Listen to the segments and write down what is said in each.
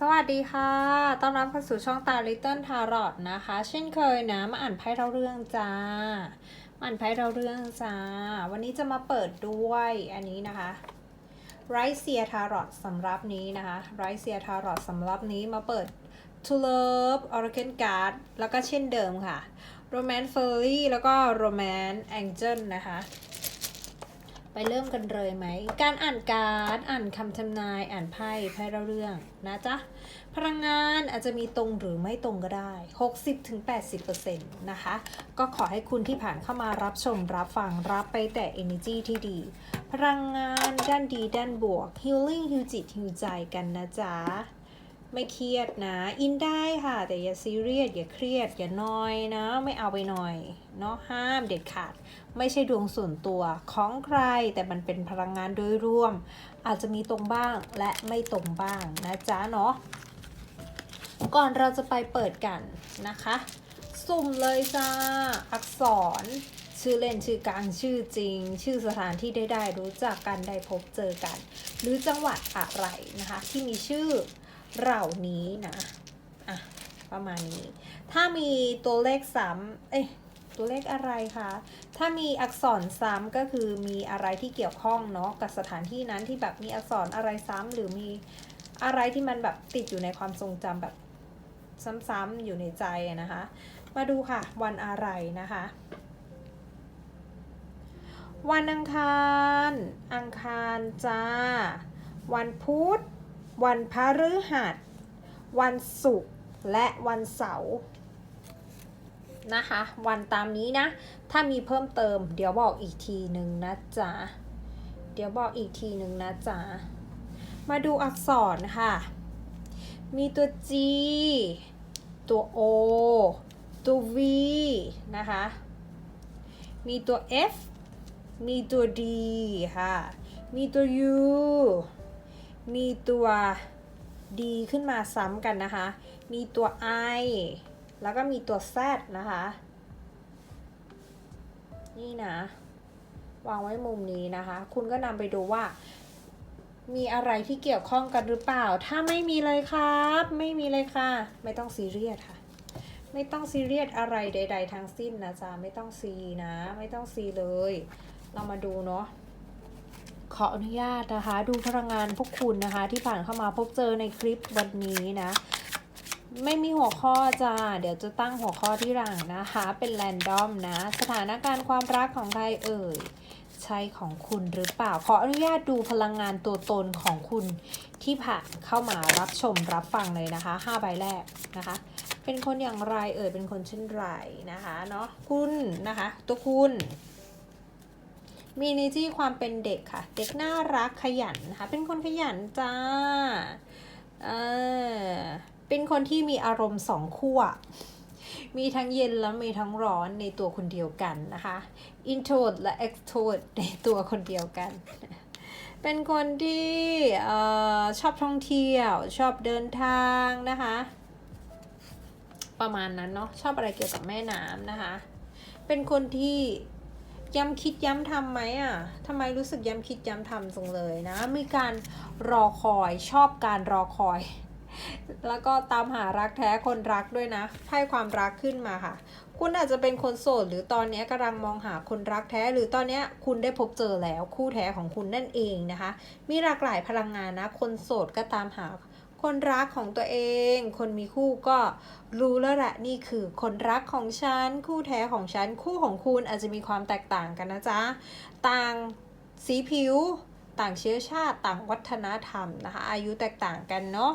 สวัสดีค่ะ ต้อนรับเข้าสู่ช่องตา Little Tarot นะคะ เช่นเคยนะ มาอ่านไพ่เราเรื่องจ้า มาอ่านไพ่เราเรื่องจ้า วันนี้จะมาเปิดด้วยอันนี้นะคะไรเซียทารอตสำหรับนี้นะคะไรเซียทารอตสำหรับนี้มาเปิด To Love Oracle Card แล้วก็เช่นเดิมค่ะ Romance Fairy แล้วก็ Romance Angel นะคะ ไปเริ่มกันเลยไหม การอ่านการ์ดอ่านคำทำนาย อ่านไพ่ไพ่เล่าเรื่องนะจ๊ะ พลังงานอาจจะมีตรงหรือไม่ตรงก็ได้ 60-80%นะคะ ก็ขอให้คุณที่ผ่านเข้ามารับชมรับฟังรับไปแต่ energy ที่ดี พลังงานด้านดีด้านบวก healing ฮิวจิตฮิวใจกันนะจ๊ะ ไม่เครียดนะ อินได้ค่ะ แต่อย่าซีเรียสอย่าเครียด อย่านอยนะ ไม่เอาไปหน่อยเนาะห้ามเด็ดขาด ไม่ใช่ดวงส่วนตัวของใคร แต่มันเป็นพลังงานโดยรวม อาจจะมีตรงบ้างและไม่ตรงบ้างนะจ๊ะเนาะก่อนเราจะไปเปิดกันนะคะ สุ่มเลยจ้า อักษร ชื่อเล่นชื่อกลางชื่อจริง ชื่อสถานที่ได้ได้รู้จักกันได้พบเจอกัน หรือจังหวัดอะไรนะคะ ที่มีชื่อ เหล่านี้นะอะประมาณนี้ ถ้ามีตัวเลขซ้ำเอ้ยตัวเลขอะไรคะ ถ้ามีอักษรซ้ำก็คือมีอะไรที่เกี่ยวข้องเนาะกับสถานที่นั้นที่แบบมีอักษรอะไรซ้ำหรือมีอะไรที่มันแบบติดอยู่ในความทรงจำแบบซ้ำๆอยู่ในใจนะคะ มาดูค่ะ วันอะไรนะคะ วันอังคาร อังคารจ้า วันพุธ วันพฤหัส วันศุกร์และวันเสาร์นะคะ วันตามนี้นะ ถ้ามีเพิ่มเติม เดี๋ยวบอกอีกทีหนึ่งนะจ๊ะ เดี๋ยวบอกอีกทีหนึ่งนะจ๊ะ มาดูอักษรค่ะ มีตัว G ตัว O ตัว V นะคะ มีตัว F มีตัว D ค่ะ มีตัว U มีตัว D ขึ้นมาซ้ำกันนะคะ มีตัว I แล้วก็มีตัว Z นะคะ นี่นะ วางไว้มุมนี้นะคะ คุณก็นำไปดูว่า มีอะไรที่เกี่ยวข้องกันหรือเปล่า ถ้าไม่มีเลยครับ ไม่มีเลยค่ะ ไม่ต้องซีเรียสค่ะ ไม่ต้องซีเรียสอะไรใด ๆ ทั้งสิ้นนะจ๊ะ ไม่ต้องซีนะ ไม่ต้องซีเลย เรามาดูเนาะ ขออนุญาตนะคะ ดูพลังงานพวกคุณนะคะ ที่ผ่านเข้ามาพบเจอในคลิปวันนี้นะ ไม่มีหัวข้อจ้าเดี๋ยวจะตั้งหัวข้อที่หลังนะคะ เป็นแรนดอมนะ สถานการณ์ความรักของใครเอ่ยใช่ของคุณหรือเปล่า ขออนุญาตดูพลังงานตัวตนของคุณที่ผ่านเข้ามารับชมรับฟังเลยนะคะ5ใบแรกนะคะ เป็นคนอย่างไรเอ่ยเป็นคนเช่นไรนะคะเนาะคุณนะคะ ตัวคุณ มีนิที่ความเป็นเด็กค่ะ เด็กน่ารักขยันนะคะ เป็นคนขยันจ้าเออเป็นคนที่มีอารมณ์สองขั้ว มีทั้งเย็นและมีทั้งร้อนในตัวคนเดียวกันนะคะ introvert และ extrovert ในตัวคนเดียวกัน เป็นคนที่เอ่อชอบท่องเที่ยว ชอบเดินทางนะคะ ประมาณนั้นเนาะ ชอบอะไรเกี่ยวกับแม่น้ำนะคะ เป็นคนที่ ย้ำคิดย้ำทำไหมอะทำไมรู้สึกย้ำคิดย้ำทำจังเลยนะ มีการรอคอยชอบการรอคอย แล้วก็ตามหารักแท้คนรักด้วยนะไพ่ความรักขึ้นมาค่ะ คุณอาจจะเป็นคนโสดหรือตอนนี้กำลังมองหาคนรักแท้ หรือตอนนี้คุณได้พบเจอแล้วคู่แท้ของคุณนั่นเองนะคะ มีหลากหลายพลังงานนะ คนโสดก็ตามหา คนรักของตัวเอง คนมีคู่ก็รู้แล้วแหละนี่คือคนรักของฉัน คู่แท้ของฉัน คู่ของคุณอาจจะมีความแตกต่างกันนะจ๊ะ ต่างสีผิว ต่างเชื้อชาติ ต่างวัฒนธรรมนะคะ อายุแตกต่างกันเนาะ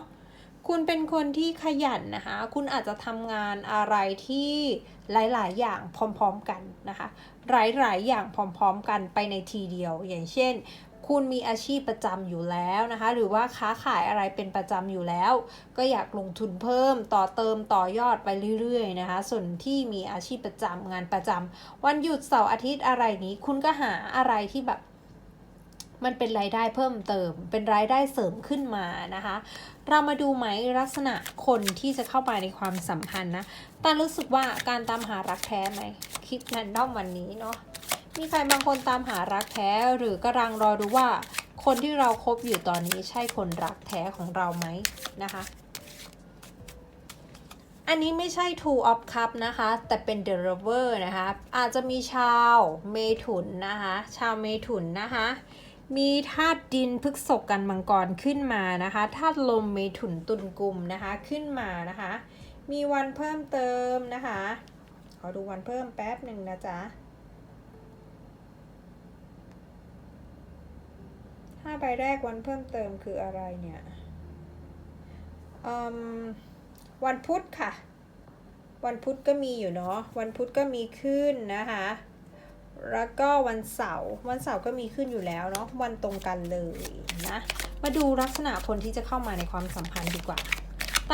คุณเป็นคนที่ขยันนะคะ คุณอาจจะทำงานอะไรที่หลาย ๆ อย่างพร้อม ๆ กันนะคะ หลาย ๆ อย่างพร้อม ๆ กันไปในทีเดียว อย่างเช่น คุณมีอาชีพประจำอยู่แล้วนะคะ หรือว่าค้าขายอะไรเป็นประจำอยู่แล้ว ก็อยากลงทุนเพิ่มต่อเติมต่อยอดไปเรื่อยๆนะคะ ส่วนที่มีอาชีพประจำงานประจำวันหยุดเสาร์อาทิตย์อะไรนี้ คุณก็หาอะไรที่แบบมันเป็นรายได้เพิ่มเติม เป็นรายได้เสริมขึ้นมานะคะ เรามาดูไหมลักษณะคนที่จะเข้ามาในความสัมพันธ์นะตารู้สึกว่าการตามหารักแท้ไหมคลิปแรนดอมวันนี้เนาะ มีใครบางคนตามหารักแท้หรือกำลังรอดูว่า คนที่เราคบอยู่ตอนนี้ใช่คนรักแท้ของเราไหมนะคะ อันนี้ไม่ใช่ two of cup นะคะ แต่เป็น the lover นะคะ อาจจะมีชาวเมถุนนะคะ ชาวเมถุนนะคะมีธาตุดินพฤกษกกันมังกรขึ้นมานะคะธาตุลมเมถุนตุลกุมนะคะขึ้นมานะคะ มีวันเพิ่มเติมนะคะ ขอดูวันเพิ่มแป๊บหนึ่งนะจ๊ะ ห้าใบแรกวันเพิ่มเติมคืออะไรเนี่ยอืมวันพุธค่ะ วันพุธก็มีอยู่เนาะ วันพุธก็มีขึ้นนะคะ แล้วก็วันเสาร์ วันเสาร์ก็มีขึ้นอยู่แล้วเนาะ วันตรงกันเลยนะ มาดูลักษณะคนที่จะเข้ามาในความสัมพันธ์ดีกว่า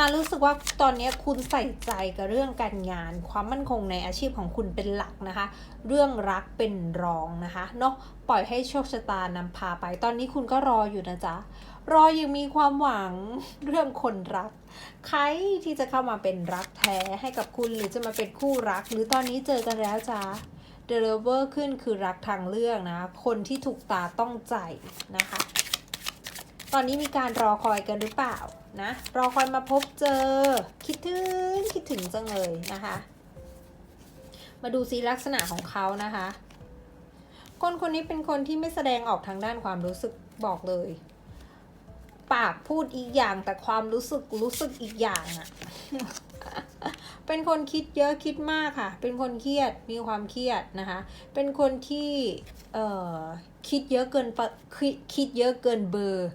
ตารู้สึกว่าตอนนี้คุณใส่ใจกับเรื่องการงาน ความมั่นคงในอาชีพของคุณเป็นหลักนะคะ เรื่องรักเป็นรองนะคะเนาะปล่อยให้โชคชะตานำพาไป ตอนนี้คุณก็รออยู่นะจ๊ะรอยังมีความหวังเรื่องคนรัก ใครที่จะเข้ามาเป็นรักแท้ให้กับคุณหรือจะมาเป็นคู่รัก หรือตอนนี้เจอกันแล้วจ้าเดลิเวอร์ขึ้นคือรักทางเลือกนะ คนที่ถูกตาต้องใจนะคะ ตอนนี้มีการรอคอยกันหรือเปล่า นะรอคอยมาพบเจอ คิดถึง คิดถึงจังเลยนะคะ มาดูซีลักษณะของเขานะคะ คนคนนี้เป็นคนที่ไม่แสดงออกทางด้านความรู้สึกบอกเลย ปากพูดอีกอย่างแต่ความรู้สึกรู้สึกอีกอย่างอะเป็นคนคิดเยอะคิดมากค่ะ เป็นคนเครียดมีความเครียดนะคะ เป็นคนที่เอ่อคิดเยอะเกินคิดเยอะเกินเบอร์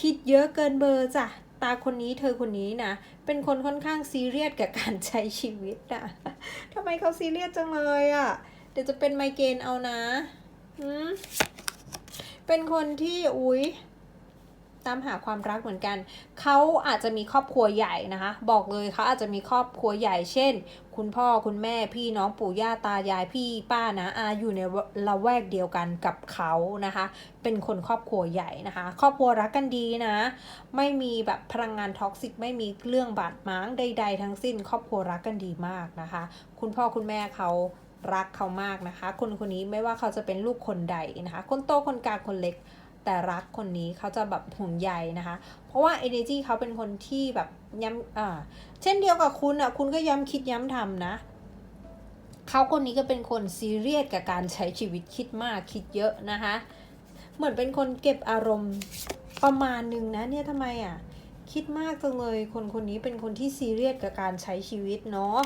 คิดเยอะเกินเบอร์จ้ะ ตาคนนี้เธอคนนี้นะเป็นคนค่อนข้างซีเรียสกับการใช้ชีวิตอะทำไมเขาซีเรียสจังเลยอะเดี๋ยวจะเป็นไมเกรนเอานะ อืมเป็นคนที่อุ๊ย ตามหาความรักเหมือนกัน เขาอาจจะมีครอบครัวใหญ่นะคะ บอกเลยเขาอาจจะมีครอบครัวใหญ่ เช่น คุณพ่อคุณแม่พี่น้องปู่ย่าตายายพี่ป้านะอาอยู่ในละแวกเดียวกันกับเขานะคะ เป็นคนครอบครัวใหญ่นะคะ ครอบครัวรักกันดีนะ ไม่มีแบบพลังงานท็อกซิกไม่มีเรื่องบาดหมางใด ๆ ทั้งสิ้น ครอบครัวรักกันดีมากนะคะ คุณพ่อคุณแม่เขารักเขามากนะคะ คนคนนี้ไม่ว่าเขาจะเป็นลูกคนใดนะคะ คนโตคนกลางคนเล็ก แต่รักคนนี้เขาจะแบบห่วงใยนะคะ เพราะว่า energy เขาเป็นคนที่แบบย้ำอ่าเช่นเดียวกับคุณอะคุณก็ย้ำคิดย้ำทำนะเขาคนนี้ก็เป็นคนซีเรียสกับการใช้ชีวิตคิดมากคิดเยอะนะคะ เหมือนเป็นคนเก็บอารมณ์ประมาณหนึ่งนะเนี่ยทำไมอะคิดมากจังเลยคนคนนี้เป็นคนที่ซีเรียสกับการใช้ชีวิตเนาะ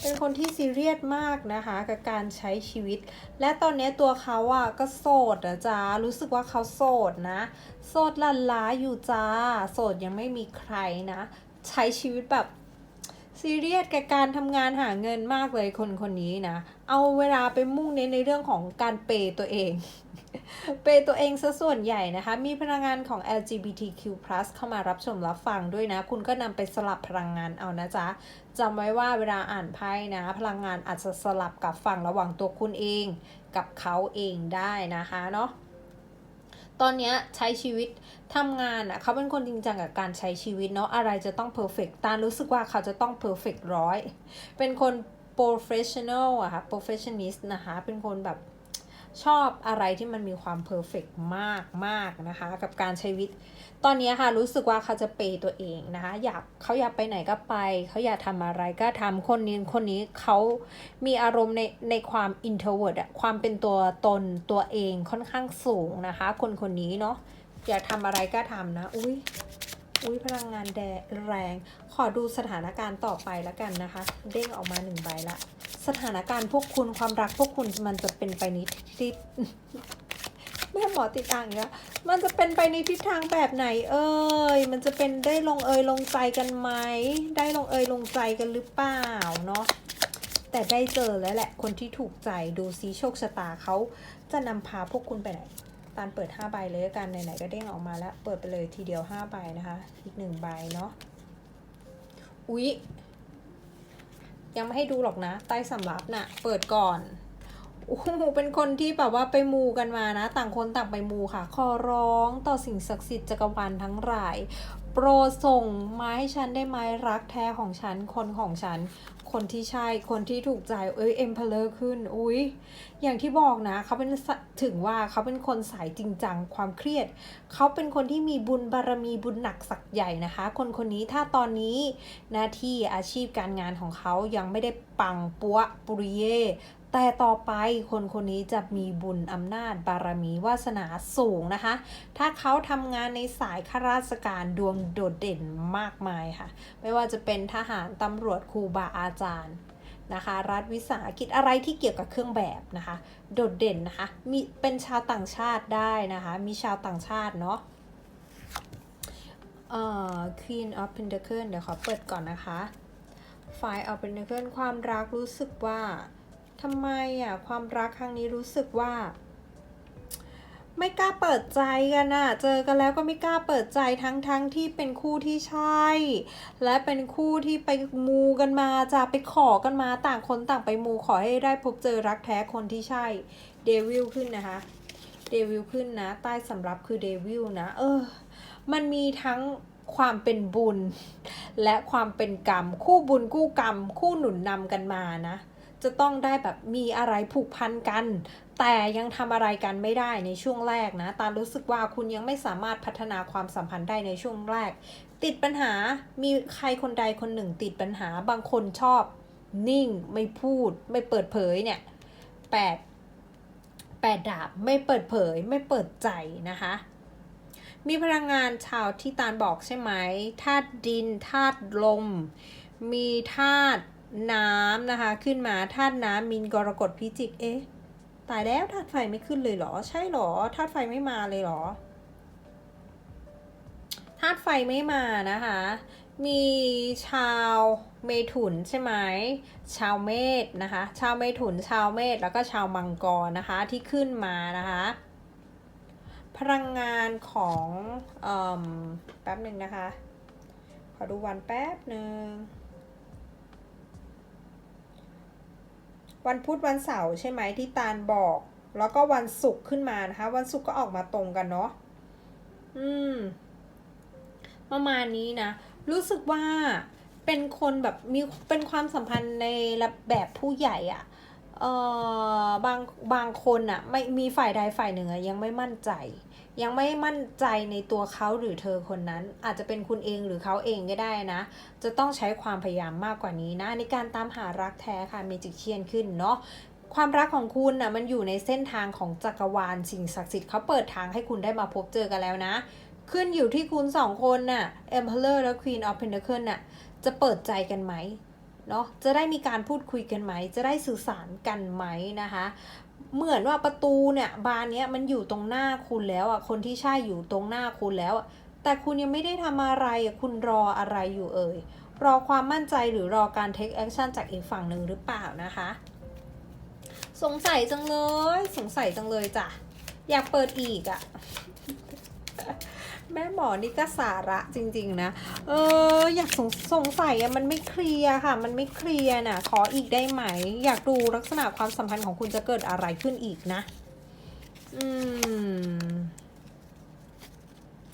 เป็นคนที่ซีเรียสมากนะคะกับการใช้ชีวิต และตอนนี้ตัวเขาอะก็โสดนะจ๊ะรู้สึกว่าเขาโสดนะ โสดลันล้าอยู่จ้า โสดยังไม่มีใครนะ ใช้ชีวิตแบบซีเรียสกับการทำงานหาเงินมากเลยคนคนนี้นะ เอาเวลาไปมุ่งเน้นในเรื่องของการเปย์ตัวเอง เปย์ตัวเองซะส่วนใหญ่นะคะ มีพลังงานของ LGBTQ+ เข้ามารับชมรับฟังด้วยนะ คุณก็นำไปสลับพลังงานเอานะจ๊ะจำไว้ว่าเวลาอ่านไพ่นะ พลังงานอาจจะสลับกับฝั่งระหว่างตัวคุณเอง กับเขาเองได้นะคะเนาะตอนนี้ใช้ชีวิตทำงานอะเขาเป็นคนจริงจังกับการใช้ชีวิตเนาะอะไรจะต้องเพอร์เฟกตารู้สึกว่าเขาจะต้องเพอร์เฟกร้อยเป็นคน professional อะค่ะ perfectionist นะคะ เป็นคนแบบ ชอบอะไรที่มันมีความเพอร์เฟกมากมากนะคะ กับการใช้ชีวิต ตอนนี้ค่ะรู้สึกว่าเขาจะเปย์ตัวเองนะคะ อยากเขาอยากไปไหนก็ไป เขาอยากทำอะไรก็ทำคนนี้คนนี้เขามีอารมณ์ในในความ introvert อะความเป็นตัวตนตัวเองค่อนข้างสูงนะคะ คนคนนี้เนาะอยากทำอะไรก็ทำนะ อุ้ย อุ้ยพลังงานแดแรง ขอดูสถานการณ์ต่อไปแล้วกันนะคะ เด้งออกมาหนึ่งใบละ สถานการณ์พวกคุณความรักพวกคุณมันจะเป็นไปในทิศแม่หมอติดอ่างอีกแล้วมันจะเป็นไปในทิศทางแบบไหน เอ่ย มันจะเป็นได้ลงเอยลงใจกันไหม ได้ลงเอยลงใจกันหรือเปล่าเนาะแต่ได้เจอแล้วแหละคนที่ถูกใจดูซิโชคชะตาเขาจะนำพาพวกคุณไปไหน ตานเปิด 5 ใบเลยกัน ไหนๆก็เด้งออกมาแล้ว เปิดไปเลยทีเดียว 5 ใบนะคะ อีกหนึ่งใบเนาะ อุ๊ย ยังไม่ให้ดูหรอกนะ ใต้สำรับน่ะ เปิดก่อนโอ้โหเป็นคนที่แบบว่าไปมูกันมานะ ต่างคนต่างไปมูค่ะ ขอร้องต่อสิ่งศักดิ์สิทธิ์จักรวาลทั้งหลาย โปรส่งมาให้ฉันได้ไหมรักแท้ของฉัน คนของฉัน คนที่ใช่ คนที่ถูกใจ เอ้ย Emperor ขึ้น อุ้ยอย่างที่บอกนะ เขาเป็นถึงว่าเขาเป็นคนสายจริงจัง ความเครียด เขาเป็นคนที่มีบุญบารมีบุญหนักสักใหญ่นะคะ คนคนนี้ถ้าตอนนี้หน้าที่อาชีพการงานของเขายังไม่ได้ปังปัวปุริเย แต่ต่อไปคนคนนี้จะมีบุญอำนาจบารมีวาสนาสูงนะคะ ถ้าเขาทำงานในสายข้าราชการดวงโดดเด่นมากมายค่ะ ไม่ว่าจะเป็นทหารตำรวจครูบาอาจารย์นะคะรัฐวิสาหกิจอะไรที่เกี่ยวกับเครื่องแบบนะคะ โดดเด่นนะคะมีเป็นชาวต่างชาติได้นะคะ มีชาวต่างชาติเนาะเอ่อ Queen of Pentacles เดี๋ยวขอเปิดก่อนนะคะ Five of Pentacles ความรักรู้สึกว่า ทำไมอะความรักครั้งนี้รู้สึกว่า ไม่กล้าเปิดใจกันอะเจอกันแล้วก็ไม่กล้าเปิดใจทั้งทั้งที่เป็นคู่ที่ใช่ และเป็นคู่ที่ไปมูกันมาจะไปขอกันมาต่างคนต่างไปมูขอให้ได้พบเจอรักแท้คนที่ใช่เดวิลขึ้นนะคะเดวิลขึ้นนะ ใต้สำรับคือเดวิลนะ เออ มันมีทั้งความเป็นบุญ และความเป็นกรรม คู่บุญคู่กรรม คู่หนุนนำกันมานะ จะต้องได้แบบมีอะไรผูกพันกัน แต่ยังทำอะไรกันไม่ได้ในช่วงแรกนะ ตารู้สึกว่าคุณยังไม่สามารถพัฒนาความสัมพันธ์ได้ในช่วงแรก ติดปัญหา มีใครคนใดคนหนึ่งติดปัญหา บางคนชอบ นิ่ง ไม่พูด ไม่เปิดเผยเนี่ยแปดแปดดาบ ไม่เปิดเผย ไม่เปิดใจนะคะมีพลังงานชาวที่ตาลบอกใช่ไหมธาตุดินธาตุลม มีธาตุ น้ำนะคะ ขึ้นมาธาตุน้ำมินกรกฎพิจิก เอ๊ะ ตายแล้วธาตุไฟไม่ขึ้นเลยเหรอ ใช่เหรอธาตุไฟไม่มาเลยเหรอธาตุไฟไม่มานะคะ มีชาวเมถุนใช่ไหม ชาวเมษนะคะ ชาวเมถุน ชาวเมษแล้วก็ชาวมังกรนะคะที่ขึ้นมานะคะ พลังงานของอแป๊บหนึ่งนะคะ ขอดูวันแป๊บหนึ่ง วันพุธวันเสาร์ใช่ไหมที่ตาลบอก แล้วก็วันศุกร์ขึ้นมานะคะ วันศุกร์ก็ออกมาตรงกันเนาะอืม ประมาณนี้นะ รู้สึกว่าเป็นคนแบบมีเป็นความสัมพันธ์ในระแบบผู้ใหญ่อะเอ่อบางบางคนอะไม่มีฝ่ายใดฝ่ายหนึ่งอะยังไม่มั่นใจ ยังไม่มั่นใจในตัวเขาหรือเธอคนนั้น อาจจะเป็นคุณเองหรือเขาเองก็ได้นะ จะต้องใช้ความพยายามมากกว่านี้นะ ในการตามหารักแท้ค่ะเมจิกเชียนขึ้นเนาะความรักของคุณน่ะมันอยู่ในเส้นทางของจักรวาลสิ่งศักดิ์สิทธิ์เขาเปิดทางให้คุณได้มาพบเจอกันแล้วนะ ขึ้นอยู่ที่คุณสองคนน่ะ Emperor และ Queen of Pentacles น่ะจะเปิดใจกันไหมเนาะจะได้มีการพูดคุยกันไหม จะได้สื่อสารกันไหมนะคะ เหมือนว่าประตูเนี่ยบานเนี้ยมันอยู่ตรงหน้าคุณแล้วอะคนที่ใช่อยู่ตรงหน้าคุณแล้วอะแต่คุณยังไม่ได้ทำอะไรคุณรออะไรอยู่เอ่ยรอความมั่นใจหรือรอการเทคแอคชั่นจากอีกฝั่งหนึ่งหรือเปล่านะคะ สงสัยจังเลย สงสัยจังเลยจ้ะ อยากเปิดอีกอะ่ะ แม่หมอนี่ก็สาระจริง ๆ นะ เออ อยากสงสงสัยอะมันไม่เคลียร์ค่ะ มันไม่เคลียร์น่ะขออีกได้ไหม อยากดูลักษณะความสัมพันธ์ของคุณจะเกิดอะไรขึ้นอีกนะ อืม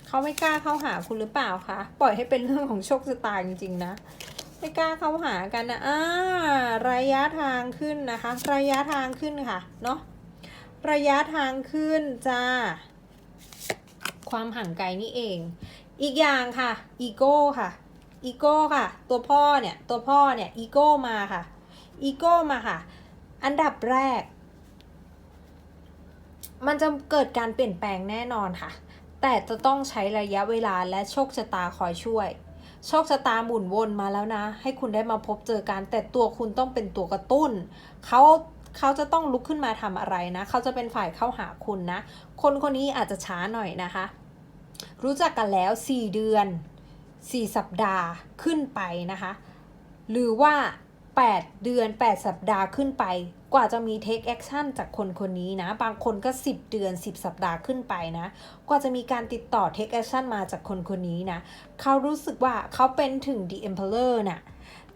เขาไม่กล้าเข้าหาคุณหรือเปล่าคะ ปล่อยให้เป็นเรื่องของโชคชะตาจริง ๆ นะไม่กล้าเข้าหากันนะอ่าระยะทางขึ้นนะคะ ระยะทางขึ้นค่ะ เนาะระยะทางขึ้นจ้า ความห่างไกลนี่เอง อีกอย่างค่ะ อีโก้ค่ะ อีโก้ค่ะ ตัวพ่อเนี่ย ตัวพ่อเนี่ย อีโก้มาค่ะ อีโก้มาค่ะ อันดับแรก มันจะเกิดการเปลี่ยนแปลงแน่นอนค่ะ แต่จะต้องใช้ระยะเวลาและโชคชะตาคอยช่วยโชคชะตาหมุนวนมาแล้วนะ ให้คุณได้มาพบเจอกัน แต่ตัวคุณต้องเป็นตัวกระตุ้น เขาเขาจะต้องลุกขึ้นมาทำอะไรนะ เขาจะเป็นฝ่ายเข้าหาคุณนะ คนคนนี้อาจจะช้าหน่อยนะคะ รู้จักกันแล้ว 4 เดือน 4 สัปดาห์ขึ้นไปนะคะ หรือว่า 8 เดือน 8 สัปดาห์ขึ้นไป กว่าจะมี take action จากคนคนนี้นะ บางคนก็ 10 เดือน 10 สัปดาห์ขึ้นไปนะ กว่าจะมีการติดต่อ take action มาจากคนคนนี้นะ เขารู้สึกว่าเขาเป็นถึง the emperor น่ะ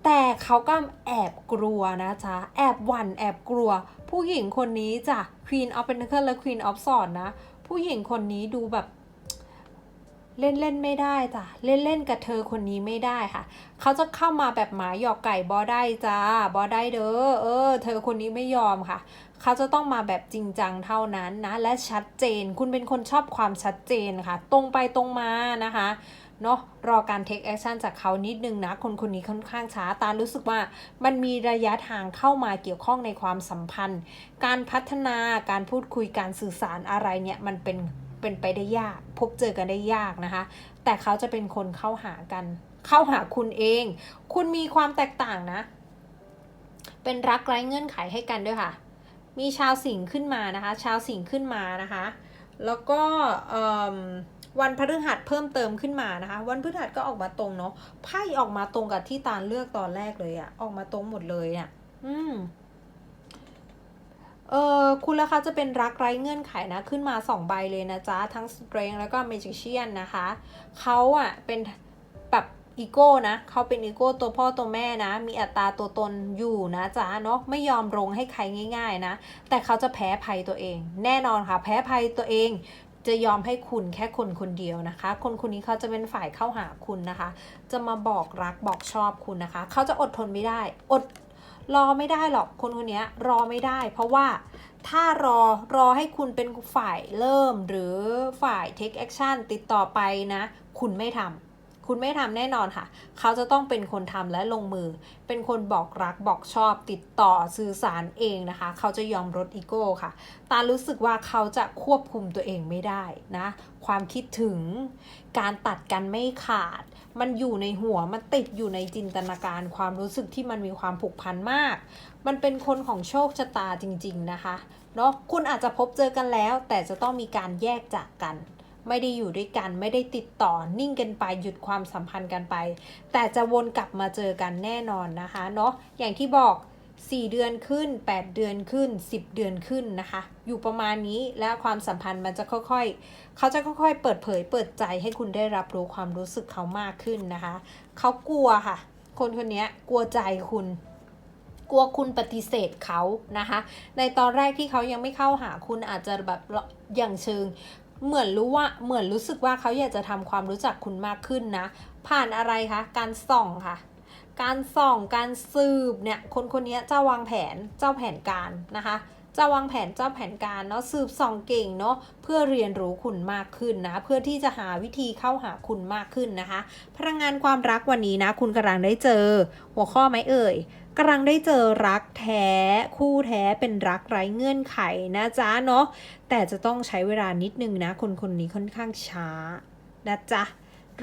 แต่เขาก็แอบกลัวนะจ๊ะ แอบหวั่นแอบกลัว ผู้หญิงคนนี้จ้ะ Queen of Pentacles และ Queen of Swords นะ ผู้หญิงคนนี้ดูแบบ เล่นเล่นไม่ได้จ้ะเล่นเล่นกับเธอคนนี้ไม่ได้ค่ะ เขาจะเข้ามาแบบหมาหยอกไก่บอได้จ้าบอได้เด้อเออ เธอคนนี้ไม่ยอมค่ะ เขาจะต้องมาแบบจริงจังเท่านั้นนะ และชัดเจนคุณเป็นคนชอบความชัดเจนค่ะ ตรงไปตรงมานะคะเนาะรอการ take action จากเขานิดนึงนะ คนคนนี้ค่อนข้างช้าตารู้สึกว่ามันมีระยะทางเข้ามาเกี่ยวข้องในความสัมพันธ์ การพัฒนาการพูดคุยการสื่อสารอะไรเนี่ยมันเป็น เป็นไปได้ยาก พบเจอกันได้ยากนะคะ แต่เขาจะเป็นคนเข้าหากัน เข้าหาคุณเอง คุณมีความแตกต่างนะ เป็นรักไร้เงื่อนไขให้กันด้วยค่ะ มีชาวสิงห์ขึ้นมานะคะ ชาวสิงห์ขึ้นมานะคะ แล้วก็วันพฤหัสเพิ่มเติมขึ้นมานะคะ วันพฤหัสก็ออกมาตรงเนาะไพ่ออกมาตรงกับที่ตาลเลือกตอนแรกเลยอะออกมาตรงหมดเลยอะอืม เออคุณละคะจะเป็นรักไร้เงื่อนไขนะ ขึ้นมาสองใบเลยนะจ๊ะ ทั้ง Strength แล้วก็ Magician นะคะ เขาอะเป็นแบบอีโก้นะ เขาเป็นอีโก้ตัวพ่อตัวแม่นะ มีอัตราตัวตนอยู่นะจ๊ะเนาะไม่ยอมลงให้ใครง่าย ๆนะ แต่เขาจะแพ้ภัยตัวเอง แน่นอนค่ะ แพ้ภัยตัวเองจะยอมให้คุณแค่คนคนเดียวนะคะ คนคนนี้เขาจะเป็นฝ่ายเข้าหาคุณนะคะ จะมาบอกรักบอกชอบคุณนะคะ เขาจะอดทนไม่ได้ อด รอไม่ได้หรอกคนคนนี้รอไม่ได้ เพราะว่าถ้ารอรอให้คุณเป็นฝ่ายเริ่มหรือฝ่าย take action ติดต่อไปนะ คุณไม่ทำ คุณไม่ทำแน่นอนค่ะ เขาจะต้องเป็นคนทำและลงมือ เป็นคนบอกรักบอกชอบ ติดต่อสื่อสารเองนะคะ เขาจะยอมลดอีโก้ค่ะ ตารู้สึกว่าเขาจะควบคุมตัวเองไม่ได้นะ ความคิดถึงการตัดกันไม่ขาด มันอยู่ในหัว มันติดอยู่ในจินตนาการ ความรู้สึกที่มันมีความผูกพันมาก มันเป็นคนของโชคชะตาจริง ๆนะคะ เนาะ คุณอาจจะพบเจอกันแล้ว แต่จะต้องมีการแยกจากกัน ไม่ได้อยู่ด้วยกัน ไม่ได้ติดต่อนิ่งกันไปหยุดความสัมพันธ์กันไป แต่จะวนกลับมาเจอกันแน่นอนนะคะเนาะอย่างที่บอก 4 เดือนขึ้น 8 เดือนขึ้น 10 เดือนขึ้นนะคะ อยู่ประมาณนี้และความสัมพันธ์มันจะค่อยๆ เขาจะค่อยๆ เปิดเผยเปิดใจให้คุณได้รับรู้ความรู้สึกเขามากขึ้นนะคะ เขากลัวค่ะ คนคนนี้กลัวใจคุณกลัวคุณปฏิเสธเขานะคะ ในตอนแรกที่เขายังไม่เข้าหาคุณอาจจะแบบอย่างเชิง เหมือนรู้ว่าเหมือนรู้สึกว่าเขาอยากจะทำความรู้จักคุณมากขึ้นนะ ผ่านอะไรคะ การส่องค่ะ การส่องการสืบเนี่ยคนคนนี้เจ้าวางแผนเจ้าแผนการนะคะ จ้าวางแผนเจ้าแผนการเนาะสืบส่องเก่งเนาะเพื่อเรียนรู้คุณมากขึ้นนะ เพื่อที่จะหาวิธีเข้าหาคุณมากขึ้นนะคะ พลังงานความรักวันนี้นะ คุณกำลังได้เจอ หัวข้อไหมเอ่ยกำลังได้เจอรักแท้คู่แท้เป็นรักไร้เงื่อนไขนะจ๊ะเนาะแต่จะต้องใช้เวลานิดนึงนะ คนคนนี้ค่อนข้างช้านะจ๊ะ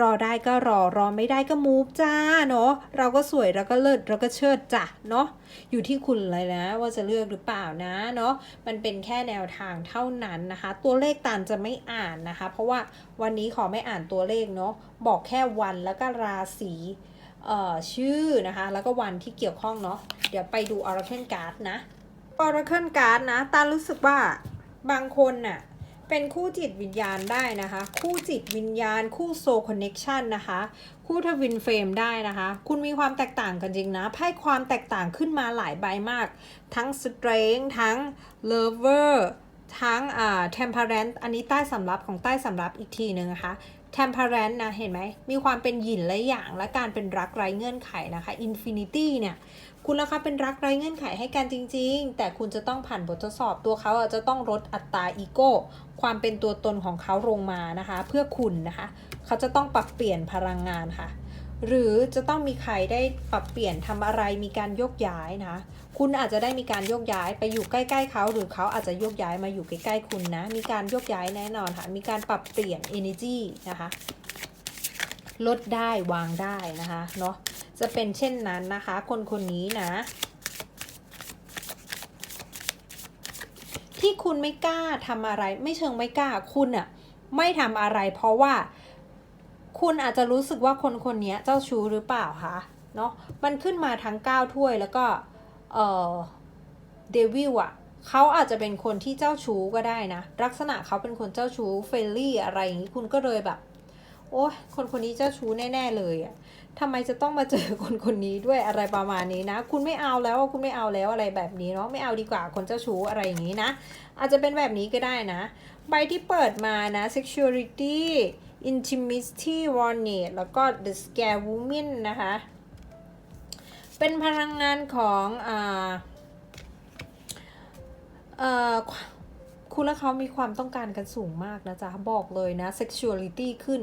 รอได้ก็รอรอไม่ได้ก็มูฟจ้าเนาะเราก็สวยเราก็เลิศเราก็เชิดจ้ะเนาะอยู่ที่คุณเลยนะว่าจะเลือกหรือเปล่านะเนาะมันเป็นแค่แนวทางเท่านั้นนะคะ ตัวเลขตานจะไม่อ่านนะคะ เพราะว่าวันนี้ขอไม่อ่านตัวเลขเนาะบอกแค่วันแล้วก็ราศีเอ่อชื่อนะคะ แล้วก็วันที่เกี่ยวข้องเนาะเดี๋ยวไปดู Oracle Card นะ Oracle Card นะตารู้สึกว่าบางคนน่ะ เป็นคู่จิตวิญญาณได้นะคะ คู่จิตวิญญาณ คู่โซคอนเน็กชันนะคะ คู่ทวินเฟรมได้นะคะ คุณมีความแตกต่างกันจริงนะไพ่ความแตกต่างขึ้นมาหลายใบมาก ทั้ง Strength ทั้ง Lover ทั้งอ่า Temperance อันนี้ใต้สำรับของใต้สำรับอีกทีหนึ่งนะคะ Temperance นะ เห็นไหม มีความเป็นหยินและหยางและการเป็นรักไร้เงื่อนไขนะคะ Infinity เนี่ย คุณละคะเป็นรักไร้เงื่อนไขให้กันจริง ๆ แต่คุณจะต้องผ่านบททดสอบตัวเขาจะต้องลดอัตราอีโก้ ความเป็นตัวตนของเขาลงมานะคะ เพื่อคุณนะคะ เขาจะต้องปรับเปลี่ยนพลังงานค่ะ หรือจะต้องมีใครได้ปรับเปลี่ยนทำอะไรมีการโยกย้ายนะคะคุณอาจจะได้มีการโยกย้ายไปอยู่ใกล้ๆเขา หรือเขาอาจจะโยกย้ายมาอยู่ใกล้ๆคุณนะ มีการโยกย้ายแน่นอนค่ะ มีการปรับเปลี่ยน energy นะคะ ลดได้วางได้นะคะเนาะจะเป็นเช่นนั้นนะคะ คนคนนี้นะ ที่คุณไม่กล้าทำอะไร ไม่เชิงไม่กล้าคุณอะไม่ทำอะไร เพราะว่าคุณอาจจะรู้สึกว่าคนคนนี้เจ้าชู้หรือเปล่าคะเนาะมันขึ้นมาทั้ง9ถ้วยแล้วก็เออเดวิลอะเขาอาจจะเป็นคนที่เจ้าชู้ก็ได้นะ ลักษณะเขาเป็นคนเจ้าชู้เฟรนลี่อะไรอย่างนี้คุณก็เลยแบบ โอ้ยคนคนนี้เจ้าชู้แน่ ๆ เลยอะ ทำไมจะต้องมาเจอคนคนนี้ด้วยอะไรประมาณนี้นะ คุณไม่เอาแล้วคุณไม่เอาแล้วอะไรแบบนี้เนาะไม่เอาดีกว่าคนเจ้าชู้อะไรอย่างนี้นะ อาจจะเป็นแบบนี้ก็ได้นะ ใบที่เปิดมานะ security intimacy warning แล้วก็ the scare woman นะคะ เป็นพลังงานของอ่าเอ่อคุณและเขามีความต้องการกันสูงมากนะจ๊ะ บอกเลยนะ sexuality ขึ้น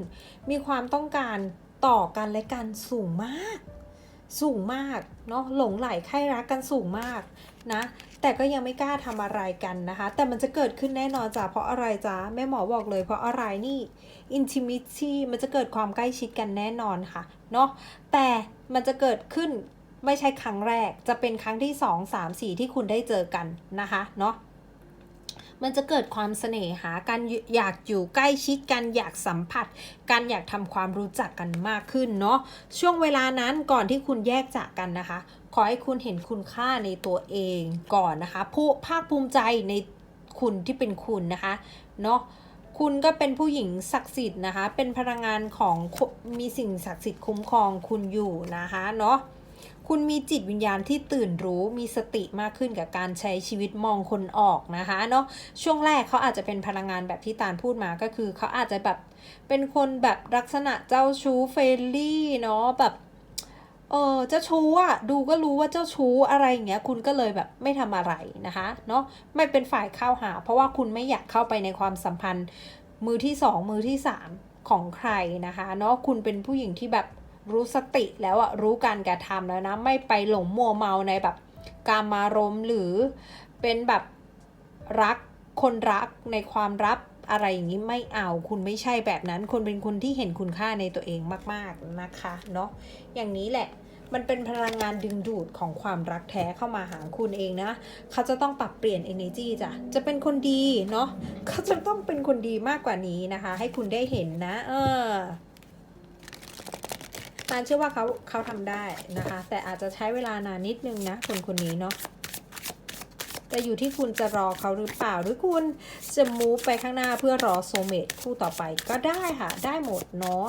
มีความต้องการ ต่อกันและกันสูงมาก สูงมากเนาะหลงไหลใคร่รักกันสูงมากนะแต่ก็ยังไม่กล้าทำอะไรกันนะคะ แต่มันจะเกิดขึ้นแน่นอนจ้ะเพราะอะไรจ๊ะแม่หมอบอกเลยเพราะอะไรนี่ intimacy มันจะเกิดความใกล้ชิดกันแน่นอนค่ะเนาะแต่มันจะเกิดขึ้นไม่ใช่ครั้งแรกจะเป็นครั้งที่ 2 3 4 ที่คุณได้เจอกันนะคะเนาะ มันจะเกิดความเสน่หากันอยากอยู่ใกล้ชิดกันอยากสัมผัสกันอยากทำความรู้จักกันมากขึ้นเนาะช่วงเวลานั้นก่อนที่คุณแยกจากกันนะคะ ขอให้คุณเห็นคุณค่าในตัวเองก่อนนะคะผู้ภาคภูมิใจในคุณที่เป็นคุณนะคะเนาะคุณก็เป็นผู้หญิงศักดิ์สิทธิ์นะคะ เป็นพลังงานของมีสิ่งศักดิ์สิทธิ์คุ้มครองคุณอยู่นะคะเนาะ คุณมีจิตวิญญาณที่ตื่นรู้มีสติมากขึ้นกับการใช้ชีวิตมองคนออกนะคะเนาะช่วงแรกเขาอาจจะเป็นพลังงานแบบที่ตาลพูดมาก็คือเขาอาจจะแบบเป็นคนแบบลักษณะเจ้าชู้เฟรลี่เนาะแบบเออเจ้าชู้อะดูก็รู้ว่าเจ้าชู้อะไรอย่างเงี้ยคุณก็เลยแบบไม่ทำอะไรนะคะเนาะไม่เป็นฝ่ายเข้าหา เพราะว่าคุณไม่อยากเข้าไปในความสัมพันธ์ มือที่สองมือที่สามของใครนะคะเนาะคุณเป็นผู้หญิงที่แบบ รู้สติแล้วอะรู้การกระทำแล้วนะ ไม่ไปหลงมัวเมาในแบบการมารมหรือเป็นแบบรักคนรักในความรับอะไรอย่างนี้ไม่เอาคุณไม่ใช่แบบนั้น คุณเป็นคนที่เห็นคุณค่าในตัวเองมาก ๆนะคะเนาะอย่างนี้แหละมันเป็นพลังงานดึงดูดของความรักแท้เข้ามาหาคุณเองนะ เขาจะต้องปรับเปลี่ยน energy จ้ะ จะเป็นคนดีเนาะ เขาจะต้องเป็นคนดีมากกว่านี้นะคะ ให้คุณได้เห็นนะ เออ ตานเชื่อว่าเขาเขาทำได้นะคะ แต่อาจจะใช้เวลานานนิดนึงนะคนคนนี้เนาะแต่อยู่ที่คุณจะรอเขาหรือเปล่าหรือคุณจะมูฟไปข้างหน้าเพื่อรอโซเมตคู่ต่อไปก็ได้ค่ะ ได้หมดเนาะ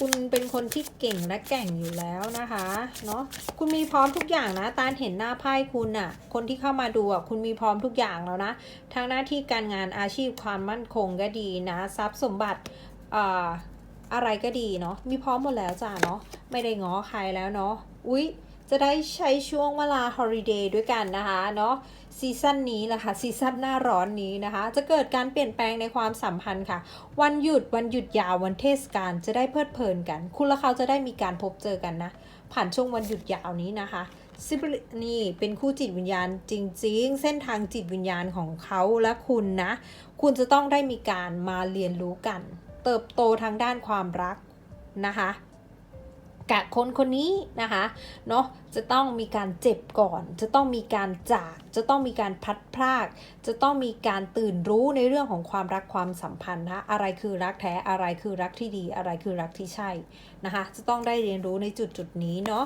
คุณเป็นคนที่เก่งและแก่งอยู่แล้วนะคะเนาะคุณมีพร้อมทุกอย่างนะตาเห็นหน้าไพ่คุณอะคนที่เข้ามาดูอะคุณมีพร้อมทุกอย่างแล้วนะทั้งหน้าที่การงานอาชีพความมั่นคงก็ดีนะ ทรัพย์สมบัติอ่า อะไรก็ดีเนาะมีพร้อมหมดแล้วจ้าเนาะไม่ได้ง้อใครแล้วเนาะอุ๊ยจะได้ใช้ช่วงเวลาฮอลิเดย์ด้วยกันนะคะเนาะซีซั่นนี้แหละค่ะซีซั่นหน้าร้อนนี้นะคะ จะเกิดการเปลี่ยนแปลงในความสัมพันธ์ค่ะ วันหยุดวันหยุดยาววันเทศกาลจะได้เพลิดเพลินกัน คุณและเขาจะได้มีการพบเจอกันนะ ผ่านช่วงวันหยุดยาวนี้นะคะซิบนี่เป็นคู่จิตวิญญาณจริง ๆ เส้นทางจิตวิญญาณของเขาและคุณนะ คุณจะต้องได้มีการมาเรียนรู้กัน เติบโตทางด้านความรักนะคะกับคนคนนี้นะคะเนาะจะต้องมีการเจ็บก่อน จะต้องมีการจาก จะต้องมีการพัดพราก จะต้องมีการตื่นรู้ในเรื่องของความรักความสัมพันธ์นะอะไรคือรักแท้อะไรคือรักที่ดีอะไรคือรักที่ใช่นะคะจะต้องได้เรียนรู้ในจุดจุดนี้เนาะ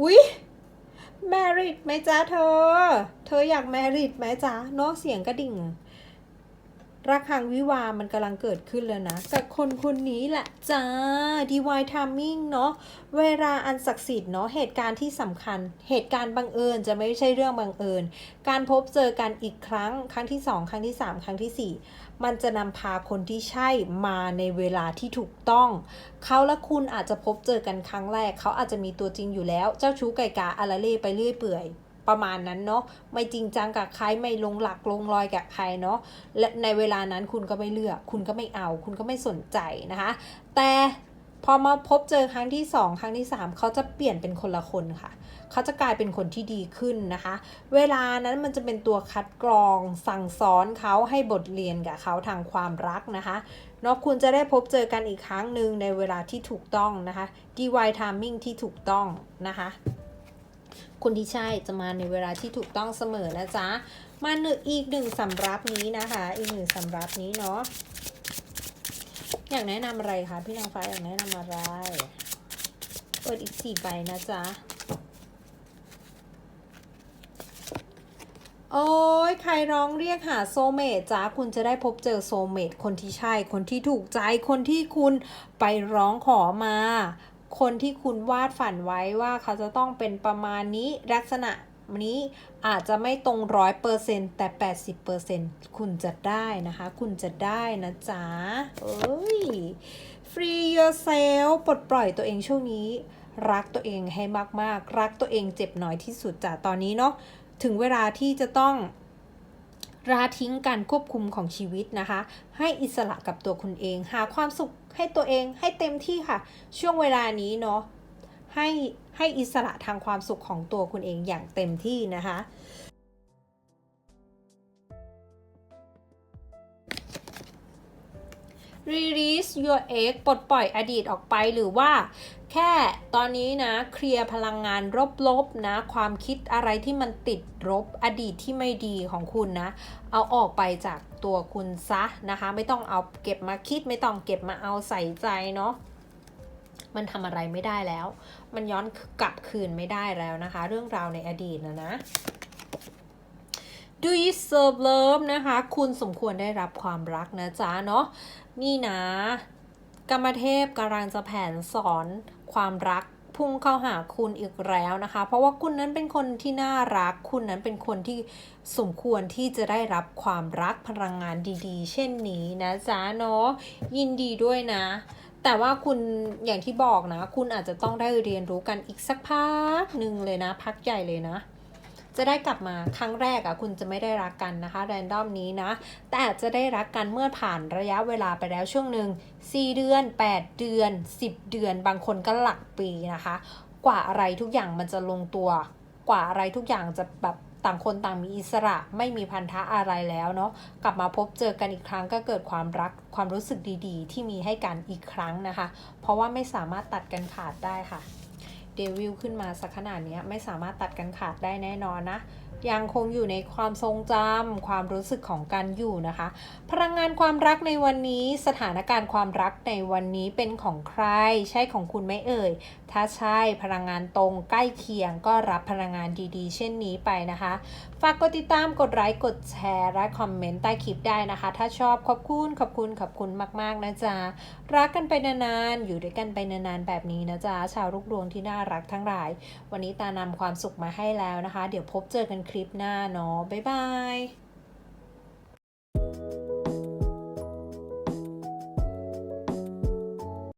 อุ๊ยแมริดไหมจ๊ะเธอ เธออยากแมริดไหมจ๊ะเนาะเสียงกระดิ่ง รักครั้งวิวามันกำลังเกิดขึ้นแล้วนะ กับคนคนนี้แหละจ้า divine timing เนาะเวลาอันศักดิ์สิทธิ์เนาะเหตุการณ์ที่สำคัญ เหตุการณ์บังเอิญจะไม่ใช่เรื่องบังเอิญ การพบเจอกันอีกครั้ง ครั้งที่ 2 ครั้งที่ 3 ครั้งทีสี่ 4 มันจะนำพาคนที่ใช่มาในเวลาที่ถูกต้อง เขาและคุณอาจจะพบเจอกันครั้งแรก เขาอาจจะมีตัวจริงอยู่แล้ว เจ้าชู้ไก่กาอาราเล่ไปเรื่อยเปื่อย ประมาณนั้นเนาะไม่จริงจังกับใครไม่ลงหลักลงรอยกับใครเนาะและในเวลานั้นคุณก็ไม่เลือก คุณก็ไม่เอา คุณก็ไม่สนใจนะคะ แต่พอมาพบเจอครั้งที่ 2 ครั้งที่ 3 เขาจะเปลี่ยนเป็นคนละคนค่ะ เขาจะกลายเป็นคนที่ดีขึ้นนะคะ เวลานั้นมันจะเป็นตัวคัดกรองสั่งสอนเขาให้บทเรียนกับเขาทางความรักนะคะเนาะคุณจะได้พบเจอกันอีกครั้งหนึ่งในเวลาที่ถูกต้องนะคะ DY timing ที่ถูกต้องนะคะ คนที่ใช่จะมาในเวลาที่ถูกต้องเสมอนะจ๊ะ มาหนึ่งอีกหนึ่งสำรับนี้นะคะ อีกหนึ่งสำรับนี้เนาะ อยากแนะนำอะไรคะพี่นางฟ้าอยากแนะนำอะไร เปิดอีกสี่ใบนะจ๊ะ โอ้ยใครร้องเรียกหาโซเมตจ้าคุณจะได้พบเจอโซเมตคนที่ใช่ คนที่ถูกใจ คนที่คุณไปร้องขอมา คนที่คุณวาดฝันไว้ว่าเขาจะต้องเป็นประมาณนี้ลักษณะนี้อาจจะไม่ตรงร้อยเปอร์เซ็นแต่แปดสิบเปอร์เซ็นคุณจะได้นะคะ คุณจะได้นะจ๊ะ เอ้ย free yourself ปลดปล่อยตัวเองช่วงนี้ รักตัวเองให้มากๆ รักตัวเองเจ็บน้อยที่สุดจ้ะตอนนี้เนาะถึงเวลาที่จะต้อง ราทิ้งการควบคุมของชีวิตนะคะ ให้อิสระกับตัวคุณเอง หาความสุขให้ตัวเองให้เต็มที่ค่ะ ช่วงเวลานี้เนาะให้ให้อิสระทางความสุขของตัวคุณเองอย่างเต็มที่นะคะ release your ex ปลดปล่อยอดีตออกไปหรือว่า แค่ตอนนี้นะเคลียร์พลังงานลบๆนะ ความคิดอะไรที่มันติดลบอดีตที่ไม่ดีของคุณนะ เอาออกไปจากตัวคุณซะนะคะ ไม่ต้องเอาเก็บมาคิดไม่ต้องเก็บมาเอาใส่ใจเนาะมันทำอะไรไม่ได้แล้ว มันย้อนกลับคืนไม่ได้แล้วนะคะ เรื่องราวในอดีตนะนะ Do you serve love นะคะ คุณสมควรได้รับความรักนะจ๊ะเนาะนี่นะกรรมเทพกำลังจะแผนสอน ความรักพุ่งเข้าหาคุณอีกแล้วนะคะ เพราะว่าคุณนั้นเป็นคนที่น่ารัก คุณนั้นเป็นคนที่สมควรที่จะได้รับความรักพลังงานดีๆ เช่นนี้นะจ๊ะเนาะยินดีด้วยนะ แต่ว่าคุณอย่างที่บอกนะ คุณอาจจะต้องได้เรียนรู้กันอีกสักพักหนึ่งเลยนะ พักใหญ่เลยนะ จะได้กลับมาครั้งแรกอะคุณจะไม่ได้รักกันนะคะแรนดอมนี้นะ แต่จจะได้รักกันเมื่อผ่านระยะเวลาไปแล้วช่วงหนึ่ง4เดือน 8 เดือน 10 เดือน บางคนก็หลักปีนะคะ กว่าอะไรทุกอย่างมันจะลงตัว กว่าอะไรทุกอย่างจะแบบต่างคนต่างมีอิสระไม่มีพันธะอะไรแล้วเนาะกลับมาพบเจอกันอีกครั้งก็เกิดความรักความรู้สึกดีๆ ที่มีให้กันอีกครั้งนะคะ เพราะว่าไม่สามารถตัดกันขาดได้ค่ะ เดวิลขึ้นมาสักขนาดนี้ไม่สามารถตัดกันขาดได้แน่นอนนะยังคงอยู่ในความทรงจำความรู้สึกของการอยู่นะคะ พลังงานความรักในวันนี้ สถานการณ์ความรักในวันนี้เป็นของใคร ใช่ของคุณไหม่เอ่ย ถ้าใช่พลังงานตรงใกล้เคียงก็รับพลังงานดีๆ เช่นนี้ไปนะคะ ฝากกดติดตามกดไลค์กดแชร์และคอมเมนต์ใต้คลิปได้นะคะ ถ้าชอบขอบคุณขอบคุณขอบคุณมาก ๆ นะจ๊ะ รักกันไปนานๆอยู่ด้วยกันไปนานๆแบบนี้นะจ๊ะ ชาวลูกดวงที่น่ารักทั้งหลาย วันนี้ตานำความสุขมาให้แล้วนะคะ เดี๋ยวพบเจอกันคลิปหน้าเนาะบ๊ายบาย